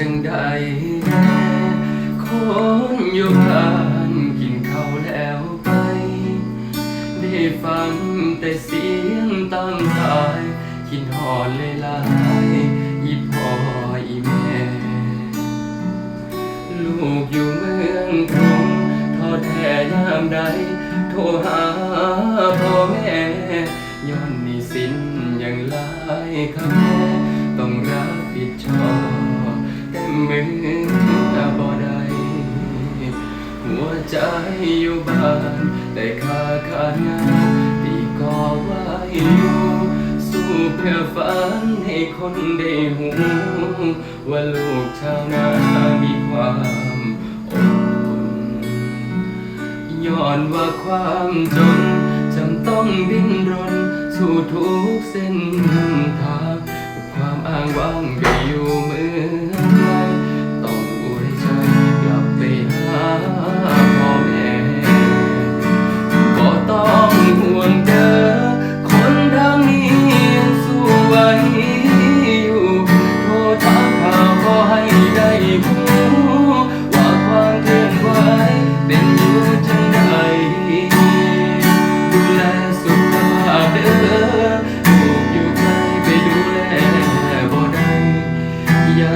จังใดแน่คนอยู่บ้านกินข้าวแล้วไป ได้ฟังแต่เสียงตามสายคิดหอนเลยลายอีพ่ออีแม่ ลูกอยู่เมืองกรุงทอดแท้ยามใด โทรหาพ่อแม่ย้อนนี่สินอย่างลายคำแม่ต้องรับผิดชอบ แต่มือบ่ได้หัวใจอยู่บ้าน แต่ขาขาดงานที่ก่อไว้อยู่ สู้เพื่อฝันให้คนได้หูว่าลูกชาวนามีความอบอุ่นย้อนว่าความจนจำต้องดิ้นรน สู่ทุกเส้นทางความอ้างว้างก็อยู่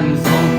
and so